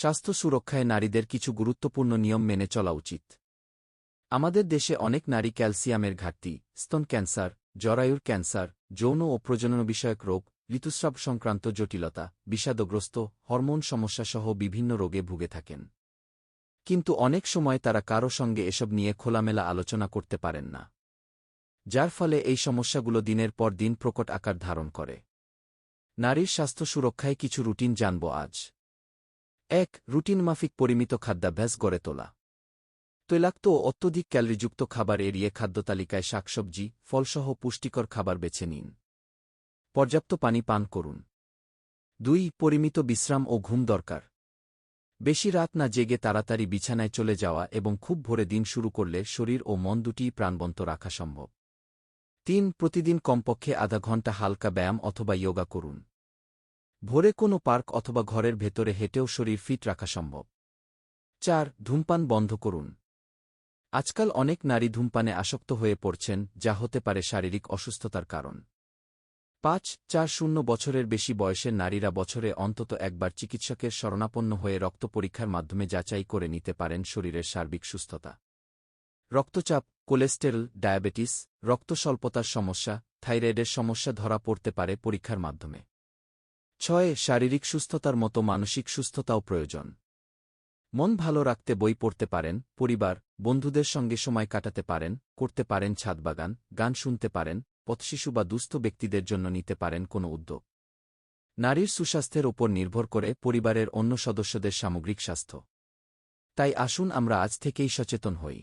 স্বাস্থ্য সুরক্ষায় নারীদের কিছু গুরুত্বপূর্ণ নিয়ম মেনে চলা উচিত। আমাদের দেশে অনেক নারী ক্যালসিয়ামের ঘাটতি, স্তন ক্যান্সার, জরায়ুর ক্যান্সার, যৌন ও প্রজনন বিষয়ক রোগ, ঋতুস্রাব সংক্রান্ত জটিলতা, বিষাদগ্রস্ত, হরমোন সমস্যাসহ বিভিন্ন রোগে ভুগে থাকেন। কিন্তু অনেক সময় তারা কারও সঙ্গে এসব নিয়ে খোলামেলা আলোচনা করতে পারেন না। যার ফলে এই সমস্যাগুলো দিনের পর দিন প্রকট আকার ধারণ করে। নারীর স্বাস্থ্য সুরক্ষায় কিছু রুটিন জানব আজ। এক, রুটিন মাফিক পরিমিত খাদ্যাভ্যাস গড়ে তোলা। তৈলাক্ত ও অত্যধিক ক্যালোরিযুক্ত খাবার এড়িয়ে খাদ্যতালিকায় শাকসবজি, ফলসহ পুষ্টিকর খাবার বেছে নিন। পর্যাপ্ত পানি পান করুন। দুই, পরিমিত বিশ্রাম ও ঘুম দরকার। বেশি রাত না জেগে তাড়াতাড়ি বিছানায় চলে যাওয়া এবং খুব ভোরে দিন শুরু করলে শরীর ও মন দুটিই প্রাণবন্ত রাখা সম্ভব। তিন, প্রতিদিন কমপক্ষে আধা ঘণ্টা হালকা ব্যায়াম অথবা যোগা করুন। ভোরে কোনো পার্ক অথবা ঘরের ভেতরে হেঁটেও শরীর ফিট রাখা সম্ভব। চার, ধূমপান বন্ধ করুন। আজকাল অনেক নারী ধূমপানে আসক্ত হয়ে পড়ছেন, যা হতে পারে শারীরিক অসুস্থতার কারণ। পাঁচ, চার শূন্য বছরের বেশি বয়সের নারীরা বছরে অন্তত একবার চিকিৎসকের শরণাপন্ন হয়ে রক্ত পরীক্ষার মাধ্যমে যাচাই করে নিতে পারেন শরীরের সার্বিক সুস্থতা। রক্তচাপ, কোলেস্টেরল, ডায়াবেটিস রক্ত স্বল্পতার সমস্যা, থাইরয়েডের সমস্যা ধরা পড়তে পারে পরীক্ষার মাধ্যমে। ছয়, শারীরিক সুস্থতার মতো মানসিক সুস্থতাও প্রয়োজন। মন ভালো রাখতে বই পড়তে পারেন, পরিবার, বন্ধুদের সঙ্গে সময় কাটাতে পারেন, করতে পারেন ছাদবাগান গান শুনতে পারেন, পথশিশু বা দুস্থ ব্যক্তিদের জন্য নিতে পারেন কোনো উদ্যোগ। নারীর সুস্বাস্থ্যের ওপর নির্ভর করে পরিবারের অন্য সদস্যদের সামগ্রিক স্বাস্থ্য। তাই আসুন আমরা আজ থেকেই সচেতন হই।